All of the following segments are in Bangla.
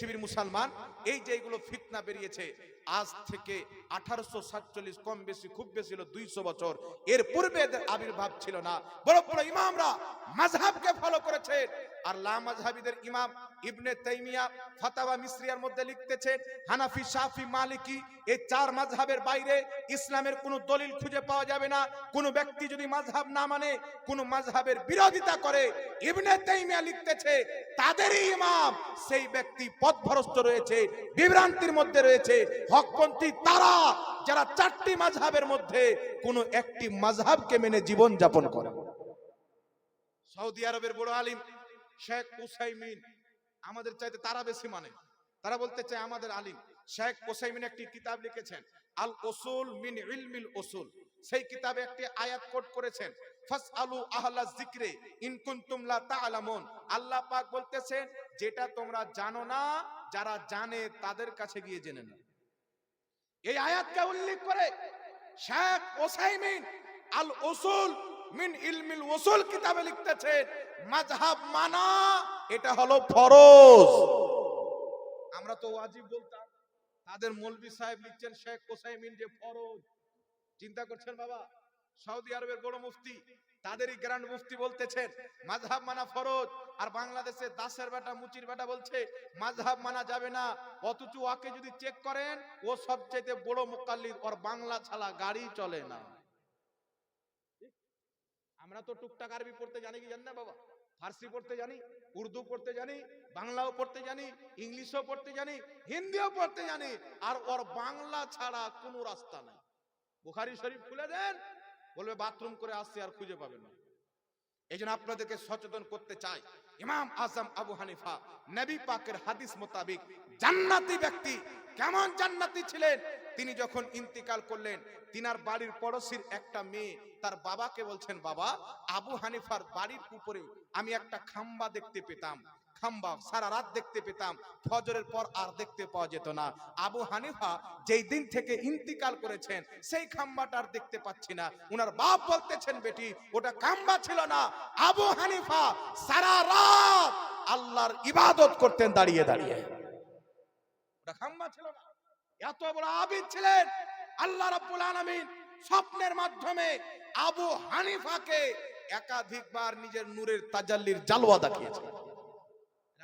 পৃথিবীর মুসলমান, এই যে এগুলো ফিতনা বেরিয়েছে, আজ থেকে আঠারোশো সাতচল্লিশ কম বেশি, খুব বেশি হলো দুইশো বছর। এর পূর্বে এদের আবির্ভাব ছিল না। বড় বড় ইমামরা মাঝহাবকে ফলো করেছে। আর লা মাযহাবিদের ইমাম ইবনে তাইমিয়া ফাতাওয়া মিসরিয়ার মধ্যে লিখতেছেন হানাফি, শাফি, মালিকি এই চার মাযহাবের বাইরে ইসলামের কোনো দলিল খুঁজে পাওয়া যাবে না। কোন ব্যক্তি যদি মাযহাব না মানে কোন মাযহাবের বিরোধিতা করে, ইবনে তাইমিয়া লিখতেছে, তাদেরই ইমাম, সেই ব্যক্তি পথভ্রষ্ট রয়েছে, বিভ্রান্তির মধ্যে রয়েছে, হকপন্থী তারা যারা চারটি মাযহাবের মধ্যে কোনো একটি মাযহাবকে মেনে জীবন যাপন করে। সৌদি আরবের বড় আলিম শেখ উসাইমিন আমাদের চাইতে তারা বেশি মানে। তারা বলতে চায় আমাদের আলিম। শেখ ওসাইমিন একটি কিতাব লিখেছেন, আল ওসুল মিন ইলমিল ওসুল সেই কিতাবে একটি আয়াত কোট করেছেন, ফাসআলু আহলা যিকরে ইন কুনতুম লা তা'লামুন। আল্লাহ পাক বলতেছেন, যেটা তোমরা জানো না, যারা জানে তাদের কাছে গিয়ে জেনে নাও। এই আয়াতকে উল্লেখ করে শেখ ওসাইমিন আল ওসুল মিন ইলমিল ওসুল কিতাবে লিখতেছেন মাযহাব মানা, এটা হলো ফরজ। আমরা তো ওয়াজিব বলতাম, তাদের মৌলভী সাহেব লিখছেন শেখ ওসাইমিন যে ফরজ। চিন্তা করছেন বাবা, সৌদি আরবের বড় মুফতি, তাদেরই গ্র্যান্ড মুফতি বলতেছেন, মাযহাব মানা ফরজ। আর বাংলাদেশে দাসের বেটা, মুচির বেটা বলছে, মাযহাব মানা যাবে না। অথচ ওকে যদি চেক করেন, ও সবচেয়ে বড় মুকাল্লিদ, ওর বাংলা ছাড়া গাড়ি চলে না। আমরা তো টুকটাক আরবি পড়তে জানি কি জানি না বাবা? ফার্সি পড়তে জানি, উর্দু পড়তে জানি, বাংলাও পড়তে জানি, ইংলিশও পড়তে জানি, হিন্দিও পড়তে জানি, আর ওর বাংলা ছাড়া কোনো রাস্তা নাই। বুখারি শরীফ খুলে দেন, বলবে বাথরুম করে আসছে আর খুঁজে পাবেন না। এই জন্য আপনাদেরকে সচেতন করতে চাই। ইমাম আজম আবু হানিফা, নবী পাকের হাদিস মোতাবিক জান্নাতি ব্যক্তি কেমন জান্নাতি ছিলেন? তিনি যখন ইন্তিকাল করলেন, তিনার বাড়ির পড়োশির একটা মেয়ে, তার বাবাকে বলছেন, বাবা, আবু হানিফার বাড়ির উপরে আমি একটা খাম্বা দেখতে পেতাম। খাম্বা সারা রাত দেখতে পেতাম। ফজরের পর আর দেখতে পাওয়া যেত না। আবু হানিফা যেই দিন থেকে ইন্তিকাল করেছেন, সেই খাম্বাটা আর দেখতে পাচ্ছি না। উনার বাপ বলতেছেন, বেটি, ওটা খাম্বা ছিল না। আবু হানিফা সারা রাত আল্লাহর ইবাদত করতেন, দাঁড়িয়ে দাঁড়িয়ে। ওটা খাম্বা ছিল না। এত বড় আবিদ ছিলেন। আল্লাহ রাব্বুল আলামিন স্বপ্নের মাধ্যমে আবু হানিফাকে একাধিকবার নিজের নূরের তাজাল্লির জালওয়া দেখিয়েছেন।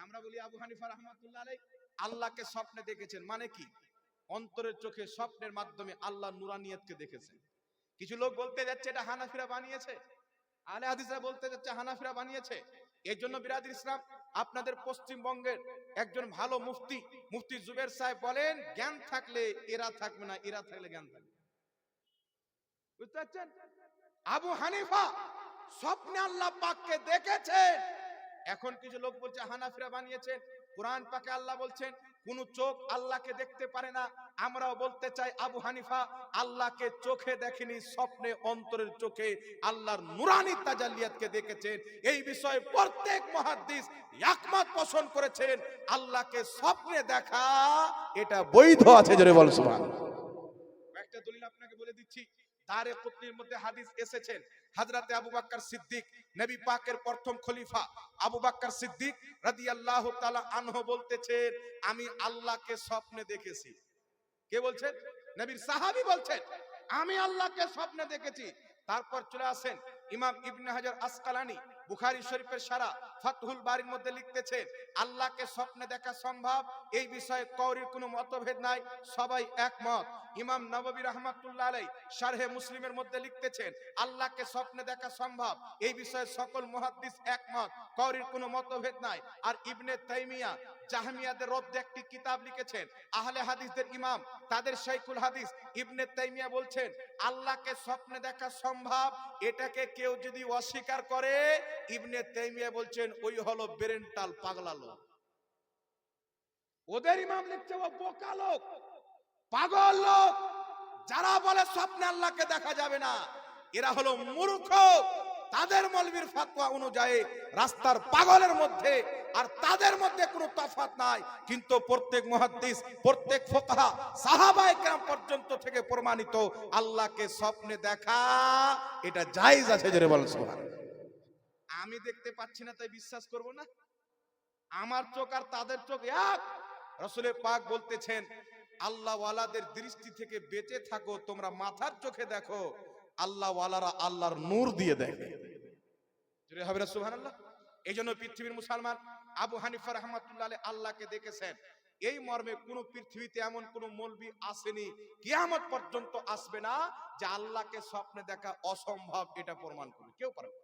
আমরা বলি আবু হানিফা রহমাতুল্লাহ আল্লাহকে স্বপ্নে দেখেছেন মানে কি? অন্তরের চোখে স্বপ্নের মাধ্যমে আল্লাহ নুরানিয়তকে দেখেছেন। কিছু লোক বলতে যাচ্ছে, এটা হানাফিরা বানিয়েছে? আলে হাদিসরা বলতে যাচ্ছে, হানাফিরা বানিয়েছে। এর জন্য বিরাদির ইসলাম আপনাদের পশ্চিমবঙ্গের একজন ভালো মুফতি মুফতি জুবের সাহেব বলেন, জ্ঞান থাকলে এরা থাকবে না, এরা থাকলে জ্ঞান থাকবে বুঝতে পারছেন? আবু হানিফা স্বপ্নে আল্লাহ পাককে দেখেছে। এখন কিছু লোক বলছে, হানাফিরা বানিয়েছে। কোরআন পাকে আল্লাহ বলছেন, কোন চোখ আল্লাহকে দেখতে পারে না আমরাও বলতে চাই, আবু হানিফা, আল্লাহকে চোখে দেখেনি, স্বপ্নে, অন্তরের চোখে আল্লাহর নুরানি তাজাল্লিয়াতকে দেখেছেন। এই বিষয়ে প্রত্যেক মুহাদ্দিস একমত পোষণ করেছেন, আল্লাহকে স্বপ্নে দেখা, এটা বৈধ আছে, জোরে বল সুবহানাল্লাহ একটা দলিল আপনাকে বলে দিচ্ছি, দারে কুতনির মধ্যে হাদিস এসেছেন হযরতে আবু বকর সিদ্দিক, নবী পাকের প্রথম খলিফা আবু বকর সিদ্দিক রাদিয়াল্লাহু তাআলা আনহু বলতেছেন, আমি আল্লাহকে স্বপ্নে দেখেছি। কে বলছেন? নবীর সাহাবী বলছেন। আমি আল্লাহকে স্বপ্নে দেখেছি। তারপর চলে আসেন ইমাম ইবনে হাজার আসকালানি, বুখারী শরীফের সারা ফাতহুল বাড়ির মধ্যে লিখতেছে, আল্লাহকে স্বপ্নে দেখা সম্ভব, এই বিষয়ে কৌরির কোনো মতভেদ নাই, সবাই একমত। ইমাম নববী রহমাতুল্লাহ আলাই শারহে মুসলিমের মধ্যে লিখতেছেন, আল্লাহকে স্বপ্নে দেখা সম্ভব, এই বিষয়ে সকল মুহাদ্দিস একমত কৌরির কোনো মতভেদ নাই। আর ইবনে তাইমিয়া জাহমিয়াদের রদ্দে একটি কিতাব লিখেছেন। আহলে হাদিসদের ইমাম, তাদের শাইখুল হাদিস ইবনে তাইমিয়া বলছেন, আল্লাহকে স্বপ্নে দেখা সম্ভব, এটাকে কেউ যদি অস্বীকার করে, ইবনে তাইমিয়া বলছেন, ওই হলো বেরেন্টাল পাগলা লোক। ওদের ইমাম লিখছে, ও বোকা লোক, পাগল লোক, যারা বলে স্বপ্নে আল্লাহকে দেখা যাবে না, এরা হলো মূর্খ। তাদের মলবির ফাতোয়া অনুযায়ী রাস্তার পাগলের মধ্যে আর তাদের মধ্যে কোনো তফাৎ নাই। কিন্তু প্রত্যেক মুহাদ্দিস, প্রত্যেক ফোকাহা সাহাবায়ে কেরাম পর্যন্ত থেকে প্রমাণিত, আল্লাহকে স্বপ্নে দেখা, এটা জায়েজ আছে জোরে বলেন আমি দেখতে পাচ্ছি না, তাই বিশ্বাস করব না। আমার চোখ আর তাদের চোখ এক। রসুলের পাক বলতেছেন আল্লাহ ওয়ালাদের দৃষ্টি থেকে বেঁচে থাকো, তোমরা মাথার চোখে দেখো। আল্লাহ ওয়ালারা আল্লাহর নূর দিয়ে হবে না, সুবহানাল্লাহ? এই জন্য পৃথিবীর মুসলমান আবু হানিফা রহমাতুল্লাহ আল্লাহকে দেখেছেন। এই মর্মে কোন পৃথিবীতে এমন কোন মৌলবি আসেনি, কিয়ামত পর্যন্ত আসবে না যে আল্লাহকে স্বপ্নে দেখা অসম্ভব এটা প্রমাণ করবে। কেউ পারবে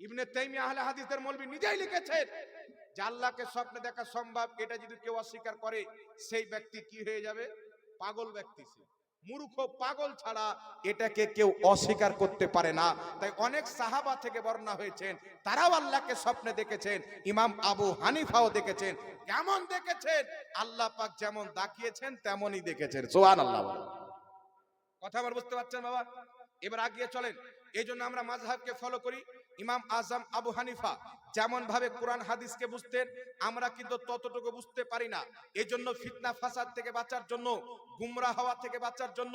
ইবনে তাইমিয়া আহলে হাদিসের মলবি নিজেই লিখেছেন যে আল্লাহকে স্বপ্নে দেখা সম্ভব, এটা যদি কেউ অস্বীকার করে, সেই ব্যক্তি কি হয়ে যাবে? পাগল ব্যক্তি সে। মূর্খ, পাগল ছাড়া এটাকে কেউ অস্বীকার করতে পারে না। তাই অনেক সাহাবা থেকে বর্ণনা হয়েছেন, তারাও আল্লাহকে স্বপ্নে দেখেছেন, ইমাম আবু হানিফাও দেখেছেন, কেমন দেখেছেন? আল্লাহ পাক যেমন তাকিয়েছেন তেমনই দেখেছেন। সোহান আল্লাহ কথা আমার বুঝতে পারছেন বাবা? এবার আগিয়ে চলেন। এই জন্য আমরা মাযহাবকে ফলো করি। ইমাম আজম আবু হানিফা যেমন ভাবে কোরআন হাদিসকে বুঝতেন, আমরা কিন্তু ততটুকু বুঝতে পারি না। এই জন্য ফিতনা ফাসাদ থেকে বাঁচার জন্য, গুমরা হওয়া থেকে বাঁচার জন্য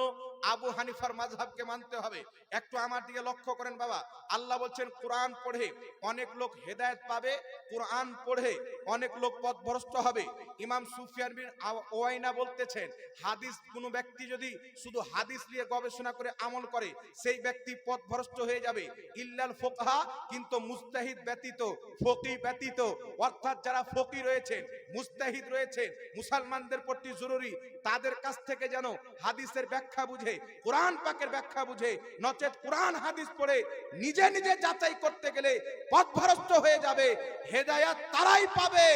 আবু হানিফার মাযহাবকে মানতে হবে। একটু আমার দিকে লক্ষ্য করেন বাবা। আল্লাহ বলছেন, কোরআন পড়ে অনেক লোক হেদায়েত পাবে, কোরআন পড়ে অনেক লোক পথভ্রষ্ট হবে। ইমাম সুফিয়ান বিন ওয়াইনা বলতেছেন, হাদিস, কোনো ব্যক্তি যদি শুধু হাদিস নিয়ে গবেষণা করে আমল করে, সেই ব্যক্তি পথভ্রষ্ট হয়ে যাবে। ইল্লাল ফোকহা, কিন্তু মুস্তাহিদ ব্যতীত ফকি ব্যতীত, অর্থাৎ যারা ফকি রয়েছেন মুস্তাহিদ রয়েছেন মুসলমানদের প্রতি জরুরি, তাদের কাছ থেকে যেন হাদিসের ব্যাখ্যা বুঝে, কোরআন পাকের ব্যাখ্যা বুঝে, নচেত কোরআন হাদিস পড়ে নিজে নিজে যাচাই করতে গেলে পথভ্রষ্ট হয়ে যাবে, হেদায়াত তারাই পাবে।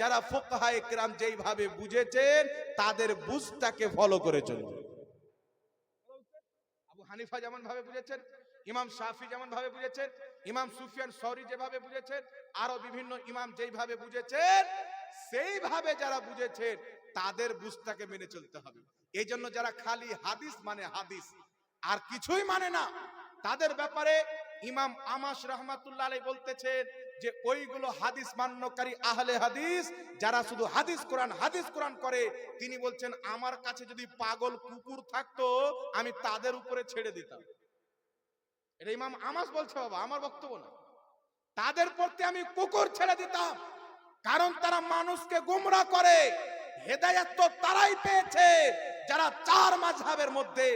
যারা ফোকাহায়ে কিরাম যেইভাবে বুঝেছেন, তাদের বুঝটাকে ফলো করে চলবে আবু হানিফা যেমন ভাবে বুঝেছেন, ইমাম শাফি যেমন ভাবে বুঝেছেন ইমাম সুফিয়ান সরি যেভাবে বুঝেছেন, আরও বিভিন্ন ইমাম যেইভাবে বুঝেছেন, সেইভাবে যারা বুঝেছেন, তাদের বুঝটাকে মেনে চলতে হবে। এই জন্য যারা খালি হাদিস মানে হাদিস, আর কিছুই মানে না, তাদের ব্যাপারে ইমাম আমাস রহমাতুল্লাহ বলতেছেন যে, ওইগুলো হাদিস মান্যকারী আহলে হাদিস, যারা শুধু হাদিস কোরআন হাদিস কোরআন করে। তিনি বলছেন, আমার কাছে যদি পাগল কুকুর থাকতো, আমি তাদের উপরে ছেড়ে দিতাম। এটা ইমাম আমাস বলছে বাবা, আমার বক্তব্য না। তাদের প্রতি আমি কুকুর ছেড়ে দিতাম, কারণ তারা মানুষকে গুমরা করে। হেদায়াত তো তারাই পেয়েছে, যারা চার মাঝহাবের মধ্যে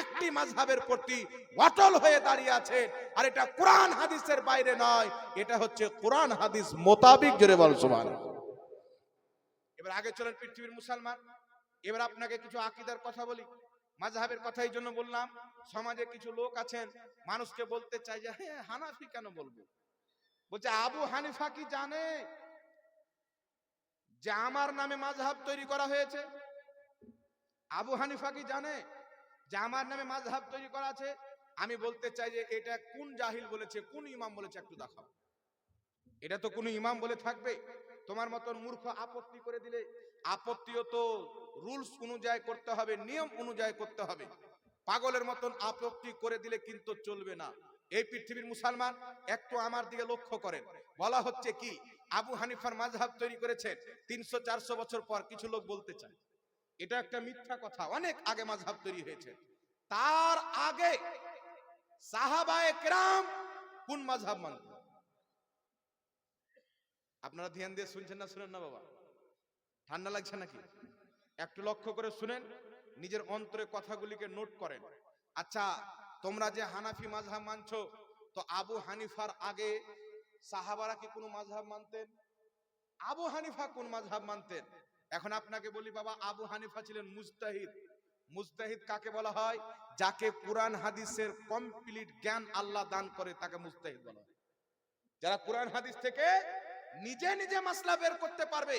একটি মাঝহাবের প্রতি অটল হয়ে দাঁড়িয়ে আছে। আর এটা কোরআন হাদিসের বাইরে নয়, এটা হচ্ছে কোরআন হাদিস মোতাবিক জোরে বল এবার আগে চলেন পৃথিবীর মুসলমান। এবার আপনাকে কিছু আকিদার কথা বলি। মাঝহাবের কথা এই জন্য বললাম, সমাজে কিছু লোক আছেন মানুষকে বলতে চাই যে হ্যাঁ হানাফি কেন বলব? বলছে, আবু হানিফা কি জানে যে আমার নামে মাঝহাব তৈরি করা হয়েছে? আবু হানিফা কি জানে যে আমার নামে মাঝহাব তৈরি করা আছে? আমি বলতে চাই যে, এটা কোন জাহিল বলেছে, কোন ইমাম বলেছে একটু দেখাও। এটা তো কোন ইমাম বলে থাকবে। তোমার মতন মূর্খ আপত্তি করে দিলে। আপত্তিও তো রুলস অনুযায়ী করতে হবে, নিয়ম অনুযায়ী করতে হবে। পাগলের মতন আপত্তি করে দিলে কিন্তু চলবে না। এই পৃথিবীর মুসলমান একটু আমার দিকে লক্ষ্য করেন। বলা হচ্ছে কি, আবু হানিফার মাঝহাব তৈরি করেছেন, তিনশো চারশো বছর পর কিছু লোক বলতে চায়। এটা একটা মিথ্যা কথা, অনেক আগে মাঝহাব তৈরি হয়েছে। তার আগে কোন মাঝহাব মানত? আপনারা ধ্যান দিয়ে শুনছেন না শুনেন না বাবা? ঠান্ডা লাগছে নাকি? একটু লক্ষ্য করে শুনেন। নিজের অন্তরে কথাগুলিকে নোট করেন। আচ্ছা তোমরা যে হানাফি মাঝহাব মানছো, তো আবু হানিফার আগে সাহাবারা কি কোনো মাঝহাব মানতেন? আবু হানিফা কোন মাঝহাব মানতেন? এখন আপনাকে বলি বাবা, আবু হানিফা ছিলেন মুজতাহিদ। মুজতাহিদ কাকে বলা হয়? যাকে কোরআন হাদিসের কমপ্লিট জ্ঞান আল্লাহ দান করে, তাকে মুস্তাহিদ বলা হয়। যারা কোরআন হাদিস থেকে নিজে নিজে মাসলা বের করতে পারবে,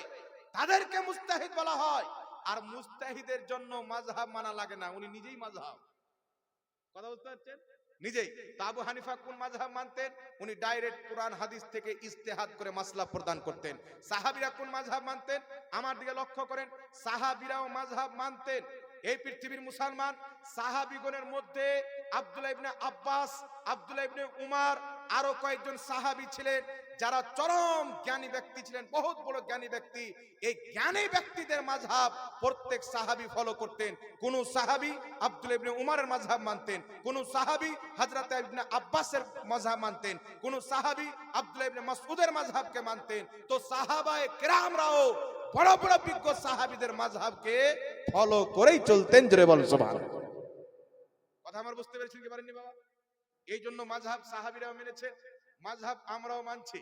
তাদেরকে মুস্তাহিদ বলা হয়। আর মুস্তাহিদের জন্য মাঝহাব মানা লাগে না, উনি নিজেই মাঝহাব কথা বুঝতে পারছেন? নিজেই। তাবু হানিফা কোন মাঝহাব মানতেন? উনি ডাইরেক্ট কোরআন, হাদিস থেকে ইস্তেহাদ করে মাসলা প্রদান করতেন। সাহাবিরা কোন মাঝহাব মানতেন? আমার দিকে লক্ষ্য করেন, সাহাবিরাও মাঝহাব মানতেন। এই পৃথিবীর মুসলমান সাহাবিগণের মধ্যে আব্দুল্লাহ ইবনে আব্বাস, আব্দুল্লাহ ইবনে উমার আরও কয়েকজন সাহাবী ছিলেন যারা চরম জ্ঞানী ব্যক্তি ছিলেন, বহুত বড় জ্ঞানী ব্যক্তি। এই জ্ঞানী ব্যক্তিদের মাঝহাব প্রত্যেক সাহাবী ফলো করতেন। কোন সাহাবী আব্দুল ইবনে উমারের মাঝহাব মানতেন, কোন সাহাবী হযরত ইবনে আব্বাসের মাঝহাব মানতেন, কোন সাহাবী আব্দুল ইবনে মাসউদের মাঝহাবকে মানতেন। তো সাহাবায়ে কেরামরাও বড় বড় বিজ্ঞ সাহাবিদের মাঝহাবকে ফলো করেই চলতেন, জোরে বল সুবহান কথা আমার বুঝতে পেরেছেন কি পারেননি বাবা? এই জন্য মাঝহাব সাহাবিরাও মেনেছে মাঝহাব আমরাও মানছি।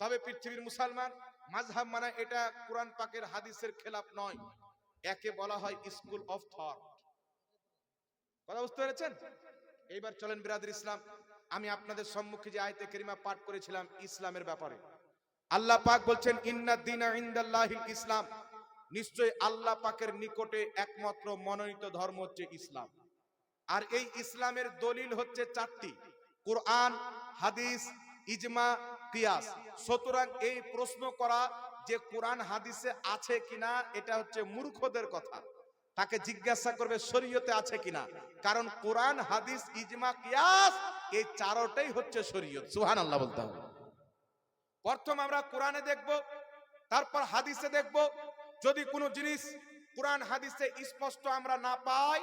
তবে পৃথিবীর মুসলমান মাঝহাব মানে এটা কোরআন পাকের হাদিসের খেলাফ নয়। একে বলা হয় স্কুল অফ থট। কথা বুঝতে পেরেছেন? এইবার চলেন বিরাদের ইসলাম। আমি আপনাদের সম্মুখে যে আয়তে কেরিমা পাঠ করেছিলাম, ইসলামের ব্যাপারে। আল্লাহ পাক বলছেন, ইন্না দিনা ইন্দাল্লাহিল ইসলাম। নিশ্চয় আল্লাহ পাকের নিকটে একমাত্র মনোনীত ধর্ম হচ্ছে ইসলাম। আর এই ইসলামের দলিল হচ্ছে চারটি। কোরআন, হাদিস, ইজমা, কিয়াস। সুতরাং এই প্রশ্ন করা যে কোরআন, হাদিসে আছে কিনা, এটা হচ্ছে মূর্খদের কথা। তাকে জিজ্ঞাসা করবে, শরীয়তে আছে কিনা? কারণ কোরআন, হাদিস, ইজমা, কিয়াস, এই চারটাই হচ্ছে শরীয়ত। সুবহানাল্লাহ বলতে হবে। প্রথম আমরা কোরআনে দেখব, তারপর হাদিসে দেখব। যদি কোনো জিনিস কোরআন হাদিসে স্পষ্ট আমরা না পাই,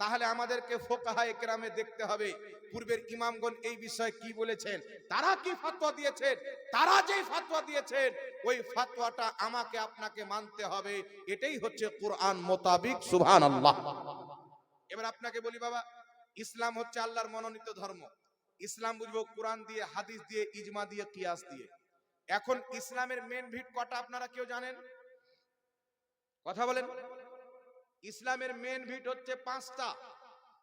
তাহলে আমাদেরকে ফোকাহা একরামে দেখতে হবে। পূর্বের ইমামগণ এই বিষয়ে কি বলেছেন? তারা কি ফাতোয়া দিয়েছেন? তারা যেই ফতোয়া দিয়েছেন, ওই ফতোয়াটা আমাকে আপনাকে মানতে হবে। এটাই হচ্ছে কোরআন মোতাবিক, সুবহানাল্লাহ। এবার আপনাকে বলি বাবা, ইসলাম হচ্ছে আল্লাহর মনোনীত ধর্ম। ইসলাম বুঝব, কোরআন দিয়ে, হাদিস দিয়ে, ইজমা দিয়ে, কিয়াস দিয়ে। এখন ইসলামের মেন ভিট কটা আপনারা কেউ জানেন? কথা বলেন। ইসলামের মেন ভিট হচ্ছে পাঁচটা।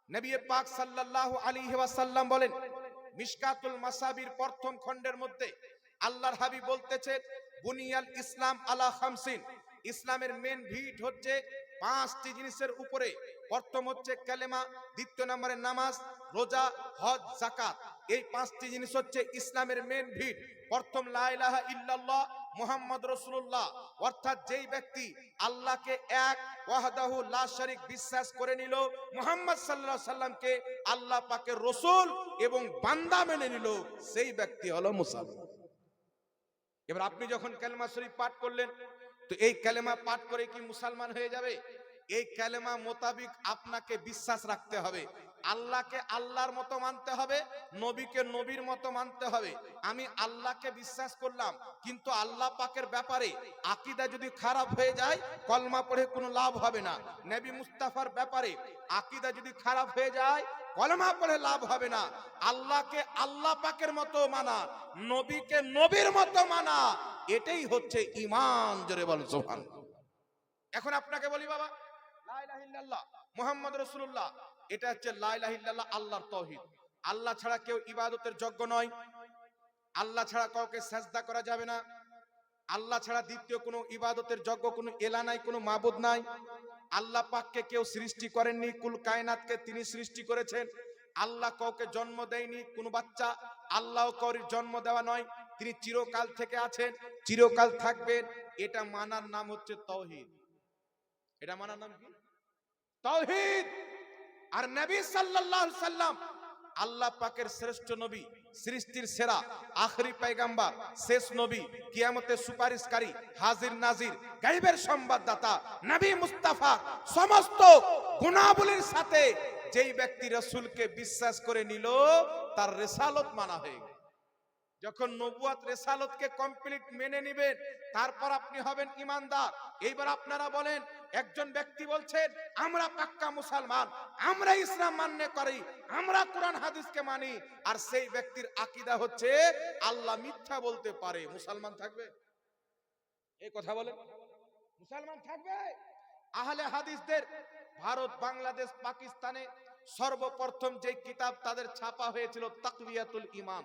নবী পাক সাল্লাল্লাহু আলাইহি ওয়াসাল্লাম বলেন, মিশকাতুল মাসাবির প্রথম খণ্ডের মধ্যে আল্লাহর হাবিব বলতেছে, বুনিয়াল ইসলাম আলা খামসিন। ইসলামের মেন ভিট হচ্ছে পাঁচটি জিনিসের উপরে প্রথম হচ্ছে কালেমা, দ্বিতীয় নম্বরে নামাজ, রোজা, হজ জাকাত এই পাঁচটি জিনিস হচ্ছে ইসলামের মেন ভিট প্রথম, লা ইলাহা ইল্লাল্লাহ, মুহাম্মদ রাসূলুল্লাহ। অর্থাৎ যেই ব্যক্তি আল্লাহকে এক, ওয়াহদাহু লা শারিক, বিশ্বাস করে নিল, মুহাম্মদ আলাইহি সাল্লামকে আল্লাহ পাকে রসুল এবং বান্দা মেনে নিল, সেই ব্যক্তি হলো মুসলমান এবার আপনি যখন কালেমা শরীফ পাঠ করলেন তো এই কালেমা পাঠ করে কি মুসলমান হয়ে যাবে? এই কালেমা মোতাবিক আপনাকে বিশ্বাস রাখতে হবে। আল্লাহকে আল্লাহর মতো মানতে হবে, নবীকে নবীর মতো মানতে হবে। আমি আল্লাহকে বিশ্বাস করলাম, কিন্তু আল্লাহ পাকের ব্যাপারে আকিদা যদি খারাপ হয়ে যায়, কলমা পড়ে কোনো লাভ হবে না। নবী মুস্তাফার ব্যাপারে আকিদা যদি খারাপ হয়ে যায়, কলমা পড়ে লাভ হবে না। আল্লাহকে আল্লাহ পাকের মতো মানা, নবীকে নবীর মতো মানা। এটাই হচ্ছে ইমান জোরে বল সোহান এখন আপনাকে বলি, বাবা মুহাম্মদ এটা হচ্ছে লা ইলাহা আল্লাহর তৌহিদ। আল্লাহ ছাড়া কেউ ইবাদতের যোগ্য নয়। আল্লাহ ছাড়া কাউকে সেজদা করা যাবে না। আল্লাহ ছাড়া দ্বিতীয় কোনো ইবাদতের যোগ্য কোনো এলা নাই, কোনো মাবুদ নাই। আল্লাহ পাককে কেউ সৃষ্টি করেননি, কুল কায়নাতকে তিনি সৃষ্টি করেছেন। আল্লাহ কাউকে জন্ম দেয়নি, কোনো বাচ্চা। আল্লাহ কাউরির জন্ম দেওয়া নয়, তিনি চিরকাল থেকে আছেন। চিরকাল থাকবেন, এটা মানার নাম হচ্ছে তৌহিদ এটা মানার নাম কি? তৌহিদ আর নবী সাল্লাল্লাহু সাল্লাম আল্লাহ পাকের শ্রেষ্ঠ নবী, সৃষ্টির সেরা, আখরি পয়গাম্বার, শেষ নবী, কিয়ামতের সুপারিশকারী, হাজির নাজির, গাইবের সংবাদদাতা, নবী মুস্তাফা, সমস্ত গুণাবলীর সাথে যেই ব্যক্তি রসুলকে বিশ্বাস করে নিল, তার রেসালত মানা হয়ে গেল। যখন নবুয়াত রেসালতকে কমপ্লিট মেনে নেবেন, তারপর আপনি হবেন ইমানদার। এইবার আপনারা বলেন, একজন ব্যক্তি বলছেন, আমরা পাক্কা মুসলমান আমরা ইসলাম মান্য করি, আমরা কোরআন, হাদিসকে মানি। আর সেই ব্যক্তির আকীদা হচ্ছে, আল্লাহ মিথ্যা বলতে পারে। মুসলমান থাকবে? এই কথা বলেন। মুসলমান থাকবে? আহলে হাদিসদের ভারত, বাংলাদেশ, পাকিস্তানে সর্বপ্রথম যে কিতাব তাদের ছাপা হয়েছিল তাকবিয়াতুল ইমান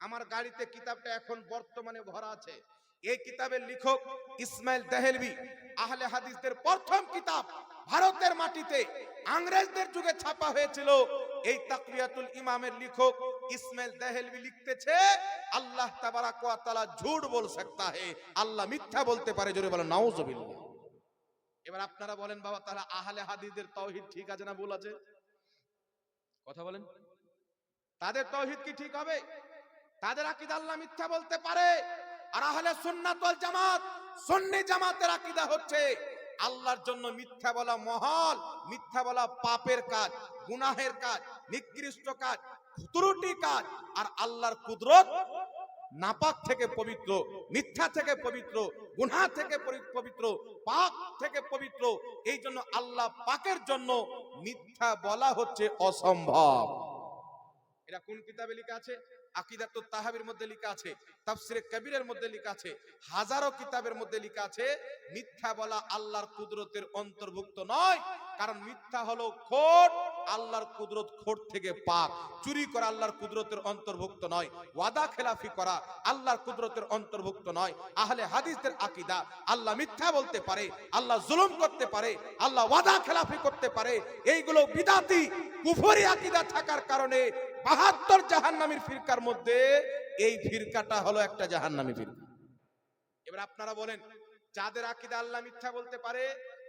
আমার গাড়িতে কিতাবটা এখন বর্তমানে ভরা আছে এই কিতাবের লেখক ইসমাইল দেহেলভি আহলে হাদিসদের প্রথম কিতাব ভারতের মাটিতে ইংরেজদের যুগে ছাপা হয়েছিল এই তাকবিয়াতুল ইমামের লেখক ইসমাইল দেহেলভি লিখতেছে আল্লাহ তাবারাক ওয়া তাআলা ঝুট বল सकता है আল্লাহ মিথ্যা বলতে পারে জোরে বলেন নাউজুবিল্লাহ এবার আপনারা বলেন বাবা তাহলে আহলে হাদিসদের তাওহীদ ঠিক আছে না ভুল আছে কথা বলেন তাদের তাওহীদ কি ঠিক হবে তাদের আকীদা আল্লাহ মিথ্যা বলতে পারে। আর আহলে সুন্নাত ওয়াল জামাত, সুন্নি জামাতের আকীদা হচ্ছে আল্লাহর জন্য মিথ্যা বলা মহল, মিথ্যা বলা পাপের কাজ, গুনাহের কাজ, নিকৃষ্ট কাজ ত্রুটি কাজ। আর আল্লাহর কুদরত নাপাক থেকে পবিত্র, মিথ্যা থেকে পবিত্র, গুনাহ থেকে পবিত্র পাক থেকে পবিত্র। এই জন্য আল্লাহ পাকের জন্য মিথ্যা বলা হচ্ছে অসম্ভব। এটা কোন কিতাবে লেখা আছে? আকিদাতুত তাহাবির মধ্যে লেখা আছে, তাফসিরে কবিরের মধ্যে লেখা আছে, হাজারো কিতাবের মধ্যে লেখা আছে, মিথ্যা বলা আল্লাহর কুদরতের অন্তর্ভুক্ত নয়, কারণ মিথ্যা হলো খোট, আল্লাহর কুদরত খোট থেকে পাক, চুরি করা আল্লাহর কুদরতের অন্তর্ভুক্ত নয়, ওয়াদা খেলাফি করা আল্লাহর কুদরতের অন্তর্ভুক্ত নয়, আহলে হাদিসদের আকিদা, আল্লাহ মিথ্যা বলতে পারে, আল্লাহ জুলুম করতে পারে, আল্লাহ ওয়াদা খেলাফি করতে পারে, এইগুলো বিদাতি কুফরি আকীদা থাকার কারণে বাহাত্তর জাহান্নামীর ফিরকার মধ্যে এই ফিরকাটা হলো একটা জাহান্নামী ফিরকা। এবার আপনারা বলেন, যাদের আকিদা আল্লাহ মিথ্যা বলতে পারে,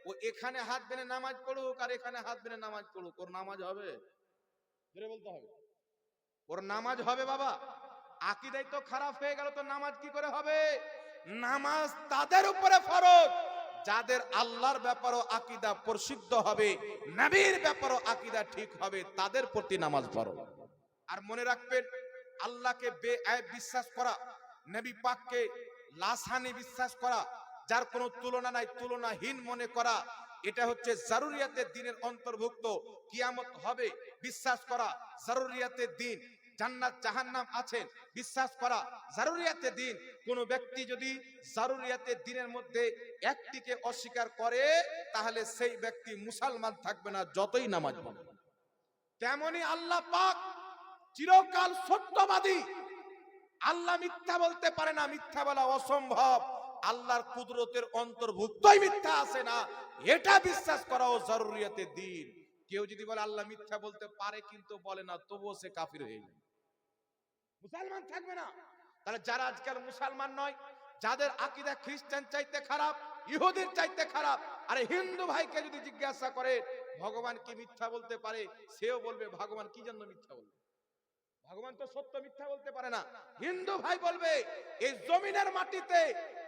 ও এখানে হাত বেনে নামাজ পড়ুক আর এখানে হাত বেনে নামাজ পড়ুক, ওর নামাজ হবে? জোরে বলতে হবে। ওর নামাজ হবে বাবা। আকিদাই তো খারাপ হয়ে গেল, তো নামাজ কি করে হবে? নামাজ তাদের উপরে ফরজ। যাদের আল্লাহর ব্যাপারও আকিদা প্রসিদ্ধ হবে, নবীর ব্যাপারও আকিদা ঠিক হবে, তাদের প্রতি নামাজ ফরজ। আর মনে রাখবেন, আল্লাহকে বেআব বিশ্বাস করা, নবী পাককে লাসানি বিশ্বাস করা, যার কোনো তুলনা নাই, তুলনাহীন মনে করা, এটা হচ্ছে জারুরিয়াতের দিনের অন্তর্ভুক্ত, কিয়ামত হবে, বিশ্বাস করা, জারুরিয়াতের দিন, জান্নাত, জাহান্নাম আছেন বিশ্বাস করা, জারুরিয়াতের দিন, কোন ব্যক্তি যদি জারুরিয়াতের দিনের মধ্যে একটিকে অস্বীকার করে, তাহলে সেই ব্যক্তি মুসলমান থাকবে না, যতই নামাজ পড়ে। তেমনি আল্লাহ পাক চিরকাল সত্যবাদী। আল্লাহ মিথ্যা বলতে পারে না, মিথ্যা বলা অসম্ভব। আল্লাহর কুদরতের অন্তর্ভুক্তই মিথ্যা আছে না, এটা বিশ্বাস করাও জরুরিয়াতের দিন। কেউ যদি বলে আল্লাহ মিথ্যা বলতে পারে কিন্তু বলে না, তবুও সে কাফির হয়ে যায় মুসলমান থাকবে না। তাহলে যারা আজকাল মুসলমান নয়, যাদের আকিদা খ্রিস্টান চাইতে খারাপ, ইহুদির চাইতে খারাপ, আরে হিন্দু ভাইকে যদি জিজ্ঞাসা করে, ভগবান কি মিথ্যা বলতে পারে? সেও বলবে, ভগবান কি জন্য মিথ্যা বলবে? ভগবান তো সত্য মিথ্যা বলতে পারে না। হিন্দু ভাই বলবে এই জমিনের মাটিতে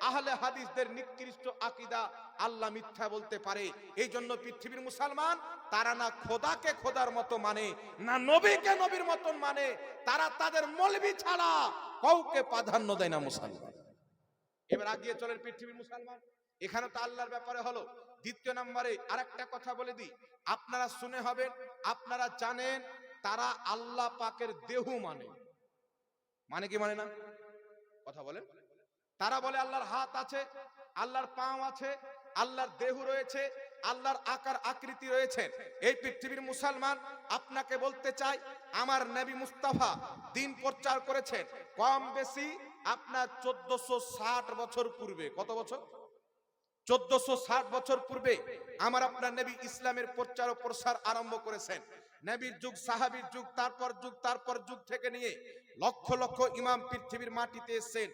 আহলে হাদিসদের নিকৃষ্ট আকিদা আল্লাহ মিথ্যা বলতে পারে। এই জন্য পৃথিবীর মুসলমান, তারা না খোদাকে খোদার মতো মানে না নবীকে নবীর মতন মানে। তারা তাদের মলবি ছাড়া কাউকে প্রাধান্য দেয় না মুসলমান। এবার আগিয়ে চলেন পৃথিবীর মুসলমান। এখানে তো আল্লাহর ব্যাপারে হলো, দ্বিতীয় নম্বরে আরেকটা কথা বলে দিই। আপনারা শুনে হবেন, আপনারা জানেন তারা আল্লাহ পাকের দেহ মানে। মানে কি মানে না? কথা বলেন। তারা বলে, আল্লাহর হাত আছে, আল্লাহর পাও আছে, আল্লাহর দেহ রয়েছে, আল্লাহর আকার আকৃতি রয়েছে। এই পৃথিবীর মুসলমান আপনাকে বলতে চাই আমার নবী মুস্তাফা দিন প্রচার করেছেন। কম বেশি আপনার চোদ্দশো ষাট বছর পূর্বে। কত বছর? চোদ্দশো ষাট বছর পূর্বে আমার আপনার নবী ইসলামের প্রচার ও প্রসার আরম্ভ করেছেন। নবীর যুগ, সাহাবীর যুগ, তারপর যুগ তারপর যুগ থেকে নিয়ে লক্ষ লক্ষ ইমাম পৃথিবীর মাটিতে এসেছেন।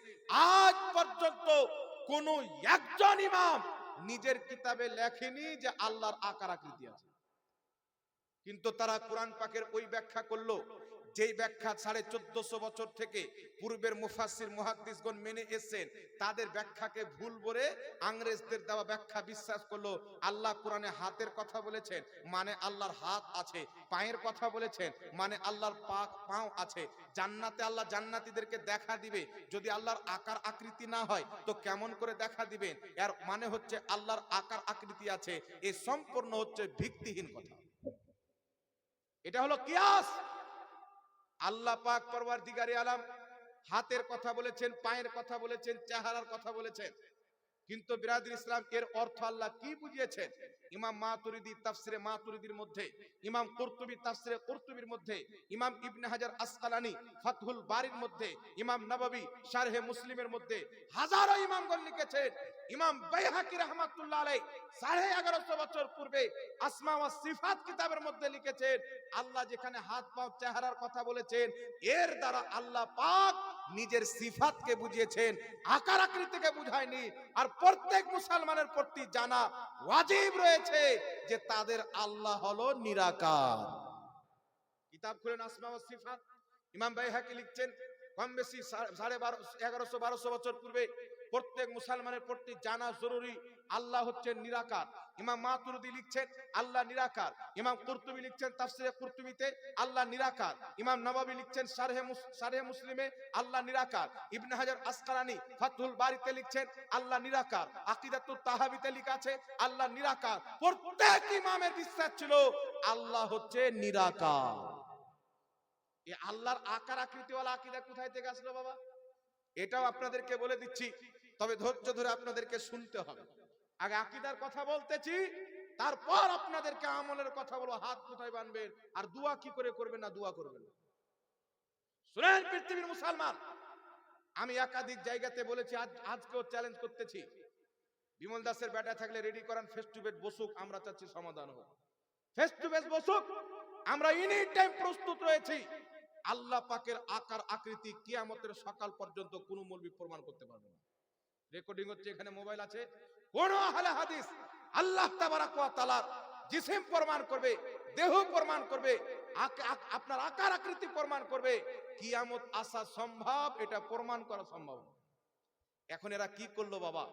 আজ পর্যন্ত কোন একজন ইমাম নিজের কিতাবে লেখেনি যে আল্লাহর আকার আকৃতি আছে। কিন্তু তারা কোরআন পাকের ওই ব্যাখ্যা করল যেই ব্যাখ্যা সাড়ে চোদ্দশো বছর থেকে পূর্বের মুফাসির মুহাদ্দিসগণ মেনে এসেছেন, তাদের ব্যাখ্যাকে ভুল বলে আংরেজদের দেওয়া ব্যাখ্যা বিশ্বাস করল, আল্লাহ কোরআনে হাতের কথা বলেছেন মানে আল্লাহর হাত আছে, পায়ের কথা বলেছেন মানে আল্লাহর পা পাও আছে। জান্নাতে আল্লাহ জান্নাতীদেরকে দেখা দিবে, যদি আল্লাহর আকার আকৃতি না হয়, তো কেমন করে দেখা দিবেন? এর মানে হচ্ছে আল্লাহর আকার আকৃতি আছে, এ সম্পূর্ণ হচ্ছে ভিত্তিহীন কথা। এটা হলো কিয়াস! আল্লাহ পাক পরবার দিগারি আলাম, হাতের কথা বলেছেন, পায়ের কথা বলেছেন, চেহারার কথা বলেছেন। কিন্তু বিরাদির ইসলাম এর অর্থ আল্লাহ কি বুঝিয়েছেন? ইমাম মাতুরিদি তাফসিরে মাতুরিদির মধ্যে, ইমাম কুরতুবি তাফসিরে কুরতুবির মধ্যে, ইমাম ইবনে হাজার আসকালানি ফাতহুল বারির মধ্যে, ইমাম নববী শারহে মুসলিমের মধ্যে হাজারো ইমামগণ লিখেছেন। ইমাম বাইহাকি রহমাতুল্লাহ আলাইহি সাড়ে এগারোশো বছর পূর্বে আসমা ওয়া সিফাত কিতাবের মধ্যে লিখেছেন, আল্লাহ যেখানে হাত পাও চেহারার কথা বলেছেন, এর দ্বারা আল্লাহ পাক নিজের সিফাতকে বুঝিয়েছেন, আকার আকৃতিকে বুঝায়নি, আর প্রত্যেক মুসলমানের প্রতি জানা ওয়াজিব রয়েছে যে তাদের আল্লাহ হলো নিরাকার। কিতাব খুলেন আসমা ওয়া সিফাত, ইমাম বাইহাকি লিখছেন, কম বেশি সাড়ে বারো এগারোশো বারোশো বছর পূর্বে প্রত্যেক মুসলমানের প্রতি জানা জরুরি, আল্লাহ হচ্ছেন নিরাকার। ইমাম মাতুরুদি লিখছেন, আল্লাহ নিরাকার। ইমাম কুরতুবি লিখছেন, তাফসিরে কুরতুবিতে, আল্লাহ নিরাকার। ইমাম নবাবী লিখছেন, শারহে মুস- শারহে মুসলিমে, আল্লাহ নিরাকার। ইবনে হাজার আসকালানি ফাতহুল বারিতে লিখছেন, আল্লাহ নিরাকার। আকিদাতুত তাহাবিতে লেখা আছে, আল্লাহ নিরাকার। প্রত্যেক ইমামের বিশ্বাস ছিল, আল্লাহ হচ্ছে নিরাকার। এই আল্লাহর আকার আকৃতিওয়ালা আকিদা কোথায় থেকে আসলো বাবা? এটাও আপনাদেরকে বলে দিচ্ছি। তবে ধৈর্য ধরে আপনাদেরকে শুনতে হবে। আগে আকিদার কথা বলতেছি, তারপর আপনাদেরকে আমলের কথা বলো হাত কোথায় বানবেন? আর দোয়া কি করে করবেন না দোয়া করবেন শুনেন পৃথিবীর মুসলমান, আমি একাধিক জায়গাতে বলেছি, আজ, আজকেও চ্যালেঞ্জ করতেছি। বিমল দাসের ব্যাটা থাকলে রেডি করান ফেস টু ফেস বসুক, আমরা চাচ্ছি সমাধান হোক। ফেস টু ফেস বসুক, আমরা এনি টাইম প্রস্তুত রয়েছি। আল্লাহ পাকের আকার আকৃতি কিয়ামতের সকাল পর্যন্ত কোনো মৌলবি প্রমাণ করতে পারবে না। রেকর্ডিং হচ্ছে এখানে মোবাইল আছে। কোন আহলে হাদিস আল্লাহ তাবারাক ওয়া তাআলার জিসিম প্রমাণ করবে, দেহ প্রমাণ করবে আপনার আকার আকৃতি প্রমাণ করবে। কিয়ামত আসা সম্ভব, এটা প্রমাণ করা সম্ভব। এখন এরা কি করল বাবা?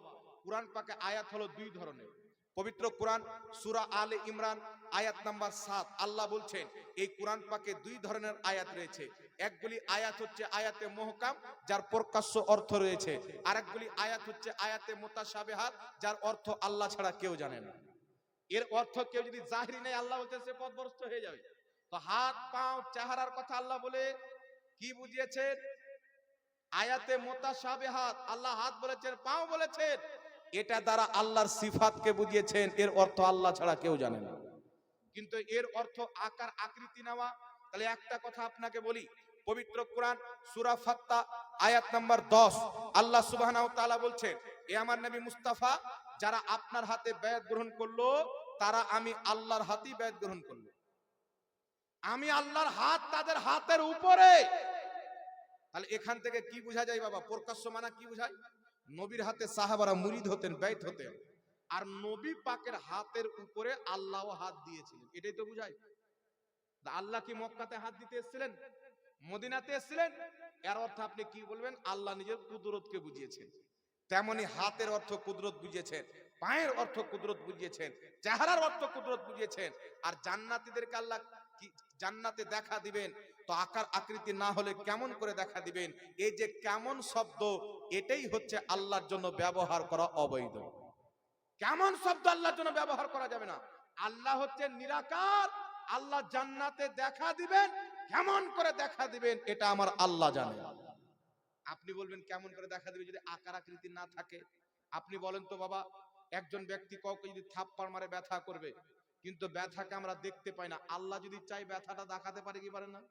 কোরআন পাকে আয়াত হলো দুই ধরনের। পবিত্র কোরআন, সূরা আলে ইমরান, আয়াত নাম্বার সাত। আল্লাহ বলছেন, এই কোরআন পাকে দুই ধরনের আয়াত রয়েছে। একগুলি আয়াত হচ্ছে আয়াতে মহকাম, যার প্রকাশ্য অর্থ রয়েছে। আর একগুলি আয়াত হচ্ছে আয়াতে মোতাসাবেহাত যার অর্থ আল্লাহ ছাড়া কেউ জানে না। এর অর্থ কেউ যদি জাহিরি নেই আল্লাহ বলতে সে পথভ্রষ্ট হয়ে যাবে। তো হাত, পাও, চেহারার কথা আল্লাহ বলে কি বুঝিয়েছেন? আয়াতে মোতাসাবেহাত আল্লাহ হাত বলেছেন, পাও বলেছেন। এটা দ্বারা আল্লাহর সিফাতকে বুঝিয়েছেন, এর অর্থ আল্লাহ ছাড়া কেউ জানে না। কিন্তু এর অর্থ আকার, আকৃতি নেওয়া, তাহলে একটা কথা আপনাকে বলি, পবিত্র কোরআন, সূরা ফাত্তা, আয়াত নাম্বার 10 আল্লাহ তাআলা বলছেন, এ আমার নবী মুস্তাফা, যারা আপনার হাতে বায়াত গ্রহণ করল, তারা আমি আল্লাহর হাতেই বায়াত গ্রহণ করল। আমি আল্লাহর হাত তাদের হাতের উপরে। তাহলে এখান থেকে কি বোঝা যায় বাবা? প্রকাশ্য মানা কি বোঝায়? নবীর হাতে সাহাবারা মুরিদ হতেন ব্যয় হতেন। আর নবী পাকের হাতের উপরে আল্লাহ হাত দিয়েছিলেন। এটাই তো বুঝায়। আল্লাহ কি মক্কাতে হাত দিতে এসেছিলেন? মদিনাতে এসেছিলেন? এর অর্থ আপনি কি বলবেন? আল্লাহ নিজের কুদরতকে বুঝিয়েছেন। তেমনি হাতের অর্থ কুদরত বুঝিয়েছেন, পায়ের অর্থ কুদরত বুঝিয়েছেন, চেহারার অর্থ কুদরত বুঝিয়েছেন। আর জান্নাতীদেরকে আল্লাহ কি জান্নাতে দেখা দিবেন, তো আকার আকৃতি না হলে কেমন করে দেখা দিবেন? এই যে কেমন শব্দ এটাই হচ্ছে আল্লাহর জন্য ব্যবহার করা অবৈধ। কেমন শব্দ আল্লাহর জন্য ব্যবহার করা যাবে না? আল্লাহ হচ্ছে নিরাকার, আল্লাহ জান্নাতে দেখা দিবেন, কেমন করে দেখা দিবেন এটা আমার আল্লাহ জানে। আপনি বলবেন কেমন করে দেখা দিবে যদি আকার আকৃতি না থাকে? আপনি বলেন তো বাবা, একজন ব্যক্তি কাউকে যদি থাপ্পড় মারে ব্যথা করবে, কিন্তু ব্যথাকে আমরা দেখতে পাই না। আল্লাহ যদি চাই ব্যথাটা দেখাতে পারে কি পারে না?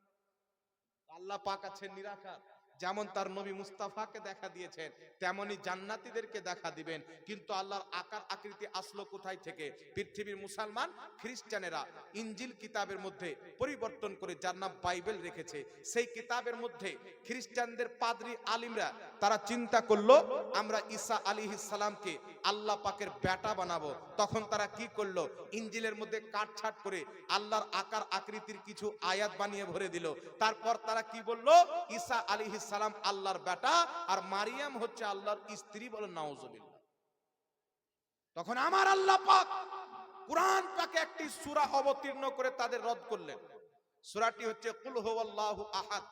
আল্লাহ পাক আছেন নিরাকার। যেমন তার নবী মুস্তাফাকে দেখা দিয়েছেন, তেমনি জান্নাতীদেরকে দেখা দিবেন। কিন্তু আল্লাহর আকার, আকৃতি আসলো কোথায় থেকে? পৃথিবীর মুসলমান, খ্রিস্টানেরা ইঞ্জিল কিতাবের মধ্যে পরিবর্তন করে যার নাম বাইবেল রেখেছে, সেই কিতাবের মধ্যে খ্রিস্টানদের পাদ্রী আলিমরা, তারা চিন্তা করল, আমরা ঈসা আলিহিস সালামকে আল্লাহ পাকের বেটা বানাবো। তখন তারা কি করল? ইঞ্জিলের মধ্যে কাটছাট করে আল্লাহর আকার, আকৃতির কিছু আয়াত বানিয়ে ভরে দিল। তারপর তারা কি বলল? ঈসা আলিহিস সালাম আল্লাহর বেটা আর মারিয়াম হচ্ছে আল্লাহর স্ত্রী বলে নাউজুবিল্লাহ। তখন আমার আল্লাহ পাক কোরআন পাকে একটি সূরা অবতীর্ণ করে তাদের রদ করলেন। সূরাটি হচ্ছে কুল হুয়াল্লাহু আহাদ,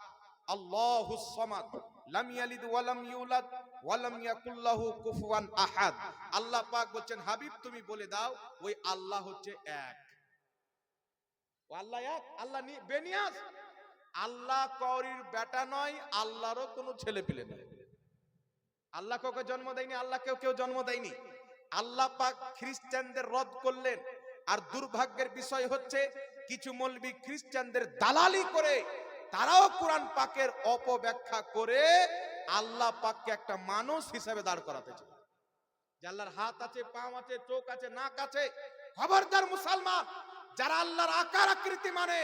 আল্লাহুস সামাদ, লাম ইয়ালিদ ওয়া লাম ইউলাদ ওয়া লাম ইয়াকুল লাহু কুফুয়ান আহাদ। আল্লাহ পাক বলছেন, হাবিব, তুমি বলে দাও, ওই আল্লাহ হচ্ছে এক। ও আল্লাহ এক, আল্লাহ বেনিয়াস আল্লাহ করির বেটা নয়, আল্লাহরও কোনো ছেলে পেলে নয় আল্লাহ কাউকে জন্ম দেয়নি, আল্লাহ কেউ কেউ জন্ম দেয়নি। আল্লাহ পাক খ্রিস্টানদের রদ করলেন। আর দুর্ভাগ্যের বিষয় হচ্ছে, কিছু মৌলবি খ্রিস্টানদের দালালি করে, তারাও কোরআন পাকের অপব্যাখ্যা করে আল্লাহ পাককে একটা মানুষ হিসেবে দাঁড় করাতে চায়। আল্লাহর হাত আছে, পাও আছে, চোখ আছে, নাক আছে, খবরদার মুসলমান, যারা আল্লাহর আকার আকৃতি মানে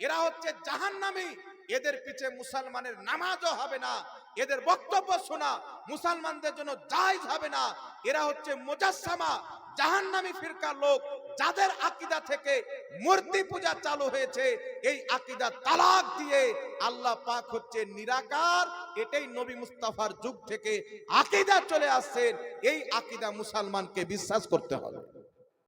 এরা হচ্ছে জাহান্নামী। এদের পিছে মুসলমানের নামাজও হবে না। এদের বক্তব্য শোনা মুসলমানদের জন্য জায়েজ হবে না। এরা হচ্ছে মুজাসসামা, জাহান্নামী ফিরকার লোক যাদের আকিদা থেকে মূর্তি পূজা চালু হয়েছে। এই আকিদা তালাক দিয়ে আল্লাহ পাক হচ্ছে নিরাকার। এটাই নবী মুস্তাফার যুগ থেকে আকিদা চলে আসছেন এই আকিদা মুসলমানকে বিশ্বাস করতে হবে।